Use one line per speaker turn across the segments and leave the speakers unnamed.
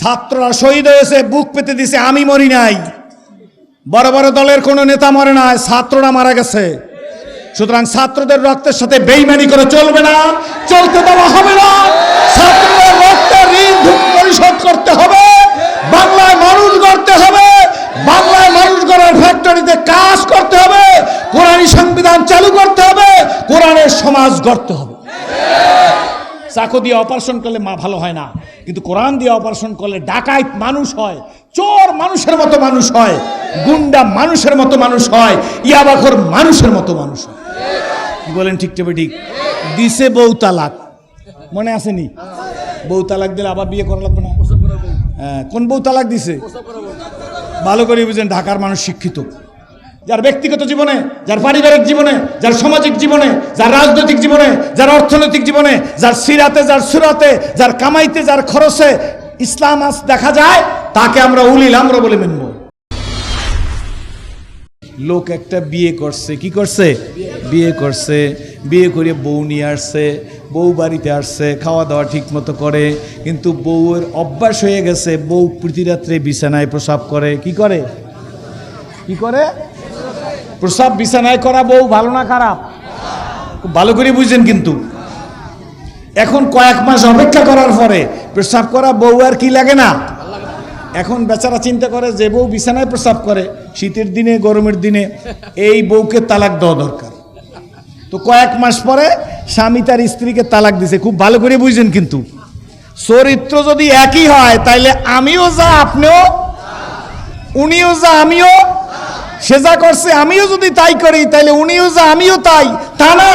ছাত্ররা শহীদ হয়েছে, বুক পেতে দিছে, আমি মরি নাই। বড় বড় দলের কোনো নেতা মরে নাই, ছাত্ররা মারা গেছে। সুতরাং ছাত্রদের রক্তের সাথে বেইমানি করে চলবে না, চলতে দেওয়া হবে না। ছাত্রদের রক্তের ঋণ পরিশোধ করতে হবে, বাংলায় মানুষ গড়তে হবে, বাংলায় মানুষ গড়ার ফ্যাক্টরিতে কাজ করতে হবে কোরআনী সংবিধান চালু করতে হবে, কোরআনের সমাজ গড়তে হবে। চাকু দিয়ে অপারেশন করলে মা ভালো হয় না। কিন্তু কোরআন দিয়ে অপারেশন করলে ডাকাইত মানুষ হয় চোর মানুষের মতো মানুষ হয় গুন্ডা মানুষের মতো মানুষ হয় ইয়াবাখর মানুষের মতো মানুষ হয়। কি বলেন ঠিক তবে ঠিক? দিছে বউ তালাক। মনে আসেনি বউ তালাক দিলে আবার বিয়ে করা লাগবে না? হ্যাঁ, কোন বউ তালাক দিছে? ভালো করে বুঝেন ঢাকার মানুষ শিক্ষিত। যার ব্যক্তিগত জীবনে, যার পারিবারিক জীবনে, যার সামাজিক জীবনে, যার রাজনৈতিক জীবনে, যার অর্থনৈতিক জীবনে, যার সিরাতে, যার সুরাতে, যার কামাইতে, যার খরচে ইসলাম আজ দেখা যায়, তাকে আমরা উলিল আমরা বলে মেনব। লোক একটা বিয়ে করছে, কি করছে? বিয়ে করছে, বিয়ে করে বউ নিয়ে আসছে, বউ বাড়িতে আসছে খাওয়া দাওয়া ঠিক মতো করে, কিন্তু বউয়ের অভ্যাস হয়ে গেছে, বউ প্রতিরাত্রে বিছানায় প্রসাব করে, কি করে? কি করে? প্রসাব বিছানায় করা বউ ভালো না খারাপ? ভালো করে বুঝছেন কিন্তু। এখন কয়েক মাস অপেক্ষা করার পরে প্রসাব করা বউ আর কি লাগে না? এখন বেচারা চিন্তা করে যে বউ বিছানায় প্রসাব করে, শীতের দিনে, গরমের দিনে, এই বউকে তালাক দেওয়া দরকার। তো কয়েক মাস পরে স্বামী তার স্ত্রীকে তালাক দিছে, খুব ভালো করে বুঝছেন কিন্তু। চরিত্র যদি একই হয়, তাইলে আমিও যা, আপনিও, উনিও যা, আমিও সে যা করছে, আমিও যদি তাই করি, তাইলে উনিও যা আমিও তাই। তা না,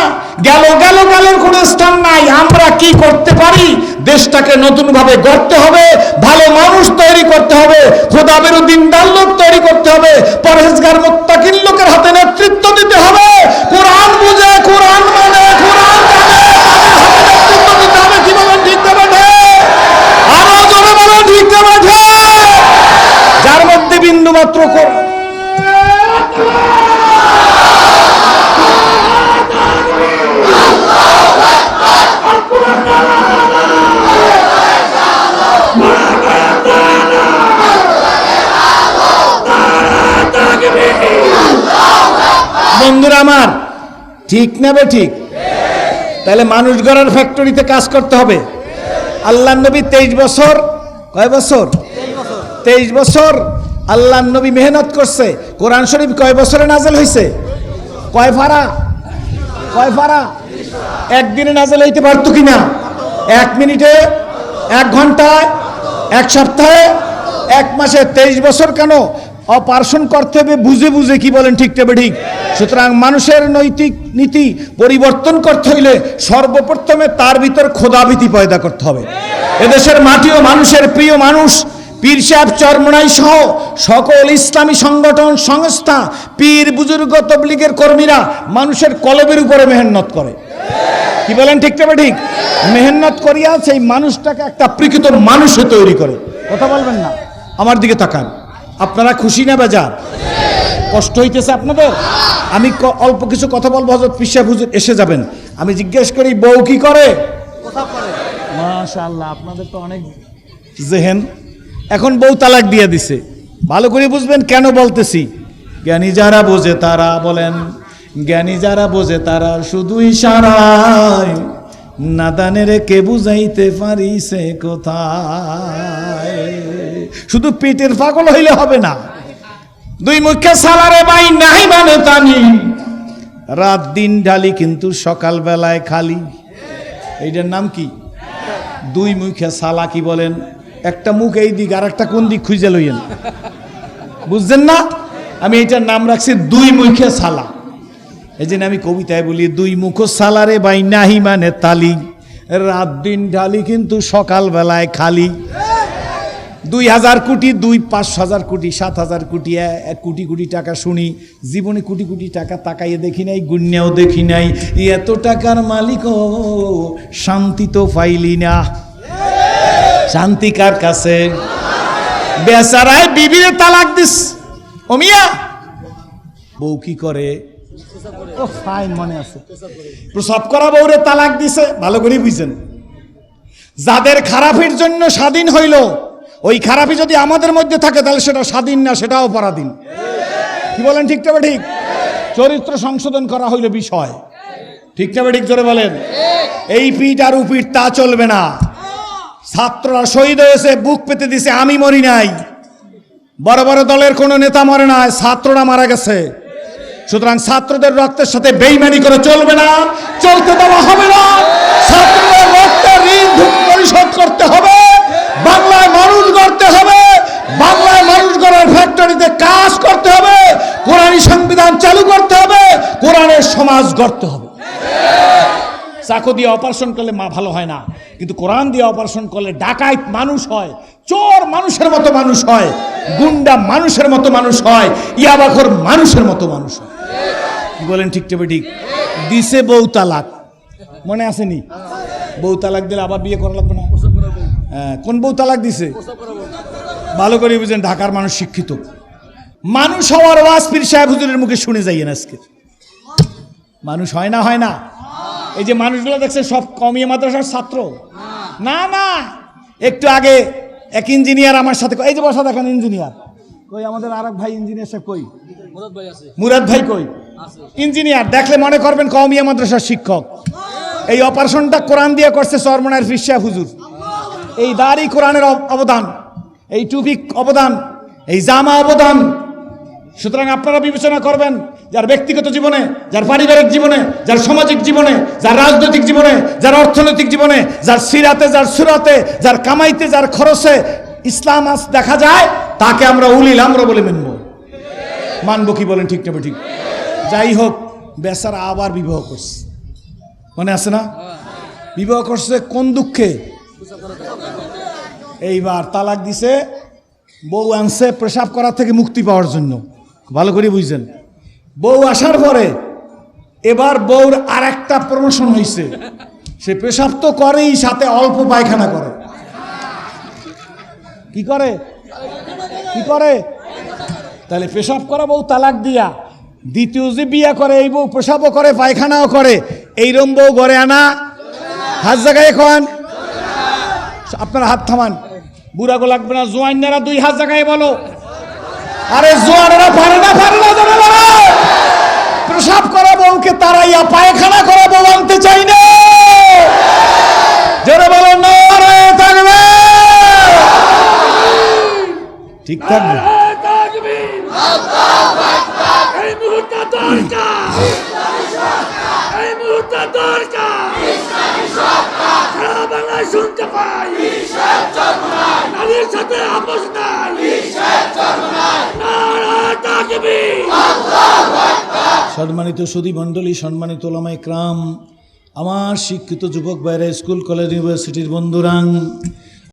গেল গেল, গেলের কোনো স্থান নাই। আমরা কি করতে পারি? দেশটাকে নতুন ভাবে গড়তে হবে, ভালো মানুষ তৈরি করতে হবে, খোদা দিনদার লোক তৈরি করতে হবে, পরহেজগার মোত্তাকিন লোকের হাতে নেতৃত্ব দিতে হবে। কোরআন বুঝে, কোরআন মানে কোরআন যার মধ্যে বিন্দু মাত্র বন্ধুরা আমার, ঠিক না বে ঠিক? তাহলে মানুষ গড়ার ফ্যাক্টরিতে কাজ করতে হবে। আল্লাহ নবী তেইশ বছর, কয় বছর? তেইশ বছর। আল্লাহ নবী মেহনত করছে। কোরআন শরীফ কয় বছরে নাজেল হয়েছে কয় ফারা? কয় ফারা? একদিনে নাজেল হইতে পারতো কিনা? এক মিনিটে? এক ঘন্টায়? এক সপ্তাহে? এক মাসে? তেইশ বছর কেন? অপারেশন করতে হবে, বুঝে বুঝে কি বলেন ঠিক তবে ঠিক। সুতরাং মানুষের নৈতিক নীতি পরিবর্তন করতে হইলে সর্বপ্রথমে তার ভিতর খোদাভীতি পয়দা করতে হবে। এদেশের মাটি ও মানুষের প্রিয় মানুষ, পীর সাহেব চরমনাই সহ সকল ইসলামী সংগঠন, সংস্থা, পীর, বুজুর্গ, তবলিগের কর্মীরা মানুষের কলবের উপরে মেহনত করে। কি বলেন ঠিক তবে ঠিক? মেহনত করিয়া সেই মানুষটাকে একটা প্রকৃত মানুষে তৈরি করে। কথা বলবেন না। আমার দিকে তাকান। আপনারা খুশি না বেজার? কষ্ট হইতেছে আপনাদের? আমি অল্প কিছু কথা বলব হজরত পিসা হুজুর এসে যাবেন। আমি জিজ্ঞেস করি, বউ কি করে? মাশাআল্লাহ, আপনাদের তো অনেক জেহেন। এখন বউ তালাক দিয়ে দিছে। ভালো করে বুঝবেন কেন বলতেছি। জ্ঞানী যারা বোঝে তারা বলেন, জ্ঞানী যারা বোঝে তারা শুধু ইশারায় নাদানের কে বুঝাইতে পারিছে কোথায়? শুধু পেটের পাগল হইলে হবে না। দুই মুখে সালারে বাই নাই মানে তানি। রাত দিন ঢালি কিন্তু সকাল বেলায় খালি। এইটার নাম কি? দুই মুখে সালা কি বলেন? একটা মুখ এই দিক আর একটা কোন দিক খুঁজে লইয়েন। বুঝছেন না? আমি এটার নাম রাখছি দুই মুখে সালা। এই জন্য আমি কবিতায় বলি, দুই মুখ সালারে বাই নাহি মানে তালি। রাত দিন ঢালি কিন্তু সকাল বেলায় খালি। দুই হাজার কোটি, দুই পাঁচ হাজার কোটি, সাত হাজার কোটি এক কোটি কোটি টাকা শুনি। জীবনে কোটি কোটি টাকা তাকাইয়ে দেখি নাই, গুণ্যাও দেখি নাই। এত টাকার মালিক শান্তি তো পাইলি না। শান্তি কার কাছে? বেচারায় বিবিরে তালাক দিস। অমিয়া বউ কি করে? ও, ফাইন, মনে আছে। প্রসব করা বউরে তালাক দিছে, ভালো করে বুঝছেন। যাদের খারাপের জন্য স্বাধীন হইল ওই খারাপই যদি আমাদের মধ্যে থাকে, তাহলে সেটা স্বাধীন না, সেটাও পরাধীন। কি বলেন, ঠিক তবে ঠিক? চরিত্র সংশোধন করা হইল বিষয়। ঠিক তবে ঠিক, জোরে বলেন? এই পিঠ আর উপিঠ তা চলবে না। ছাত্ররা শহীদ হয়েছে, বুক পেতে দিছে, আমি মরি নাই। বড় বড় দলের কোনো নেতা মরে নাই ছাত্ররা মারা গেছে। সুতরাং ছাত্রদের রক্তের সাথে বেইমানি করে চলবে না, চলতে দেওয়া হবে না। ফ্যাক্টরিতে কাজ করতে হবে কোরআনী সংবিধান চালু করতে হবে কোরআনের সমাজ গড়তে হবে। চাকু দিয়ে অপারেশন করলে মা ভালো হয় না কিন্তু কোরআন দিয়ে অপারেশন করলে ডাকাইত মানুষ হয় চোর মানুষের মতো মানুষ হয় গুন্ডা মানুষের মতো মানুষ হয় ইয়াবাখর মানুষের মতো মানুষ হয়। কি বলেন ঠিক তবে ঠিক? দিছে বউ তালাক। মনে আসেনি বউ তালাক দিলে আবার বিয়ে করা লাগবে না? হ্যাঁ, কোন বউ তালাক দিছে? ভালো করে বুঝেন ঢাকার মানুষ শিক্ষিত। মানুষ হওয়ার ওয়াজ পীর সাহেব হুজুরের মুখে শুনে যাইয়েন আজকে। মানুষ হয় না হয় না? এই যে মানুষগুলো দেখছে সব কমিয়ে মাদ্রাসার ছাত্র। না না। একটু আগে এক ইঞ্জিনিয়ার আমার সাথে এই যে বসা দেখেন ইঞ্জিনিয়ার। কই আমাদের আর ভাই ইঞ্জিনিয়ার সাহেব কই? মুরাদ ভাই কই? ইঞ্জিনিয়ার দেখলে মনে করবেন কমিয়া মাদ্রাসার শিক্ষক। এই অপারেশনটা কোরআন দিয়ে করছে চরমনার ফিসা হুজুর। এই দাড়ি কোরআনের অব- অবদান এই টুপিক অবদান এই জামা অবদান সুতরাং আপনারা বিবেচনা করবেন, যার ব্যক্তিগত জীবনে, যার পারিবারিক জীবনে, যার সামাজিক জীবনে, যার রাজনৈতিক জীবনে, যার অর্থনৈতিক জীবনে, যার সিরাতে, যার সুরাতে, যার কামাইতে, যার খরচে ইসলাম আজ দেখা যায়, তাকে আমরা উলিল আমরা বলে মেনব। মানবো কি বলেন ঠিক তবে ঠিক যাই হোক, বেচারা আবার বিবাহ করছে। মনে আছে না? বিবাহ করছে কোন দুঃখে? এইবার তালাক দিছে, বউ আনছে, পেশাব করার থেকে মুক্তি পাওয়ার জন্য। ভালো করে বুঝছেন। বউ আসার পরে এবার বউর আর একটা প্রমোশন হয়েছে সে পেশাব তো করেই, সাথে অল্প পায়খানা করে। কি করে? কি করে? তাহলে পেশাব করা বউ তালাক দিয়া, দ্বিতীয় যে বিয়া করে, এই বউ পেশাবও করে, পায়খানাও করে, এইরম বউ ঘরে আনা। হাত জায়গায় এখন আপনারা হাত থামান। বুড়াগো লাগবে না জোয়াইনারা দুই হাত জায়গায় বলো। আরে জোয়ানেরা পারে না পারে না জানে প্রসাব করা বউকে তারাইয়া পায়খানা করা বউ আনতে চাই না। জোরে বলো থাকবে। ঠিক থাকবে।
শুনতে পাই। সাথে আপোষ
সম্মানিত সুদী মণ্ডলী সম্মানিত ওলামাই ক্রাম আমার শিক্ষিত যুবক বাইরে স্কুল কলেজ ইউনিভার্সিটির বন্ধুরাং